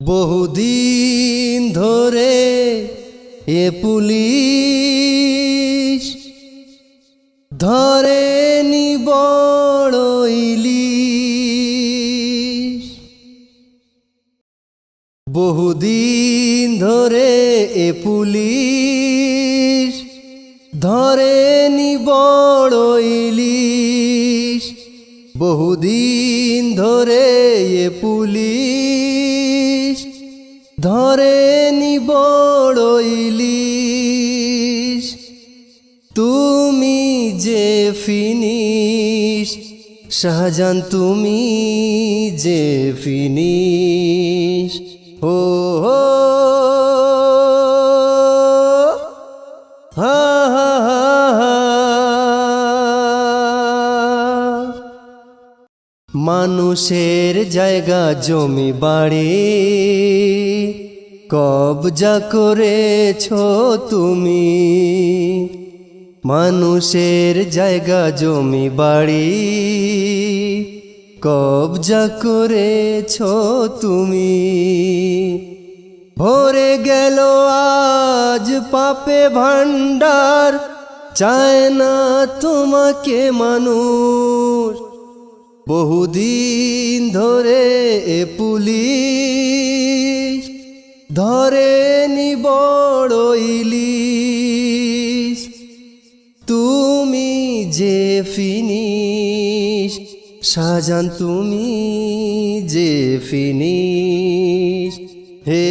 বহুদিন ধরে এ পুলিশ ধরেনি বড় ইলিশ। বহুদিন ধরে এ পুলিশ ধরেনি বড় ইলিশ। বহুদিন ধরে এ পুলিশ ধরেনি বড় ইলিশ। তুমি যে ফিনিশ শাহজান তুমি যে ফিনিশ। ও হো হা হা। মানুষের জায়গা, জমি, বাড়ি। কবজা করেছ তুমি। মানুষের জায়গা, জমি, বাড়ি। কবজা করেছ তুমি। ভরে গেল আজ পাপে ভান্ডার চায় না তোমাকে মানুষ। বহুদিন ধরে এ পুলিশ ধরেনি বড় ইলিশ। তুমি যে ফিনিশ শাহজান তুমি যে ফিনিশ, হে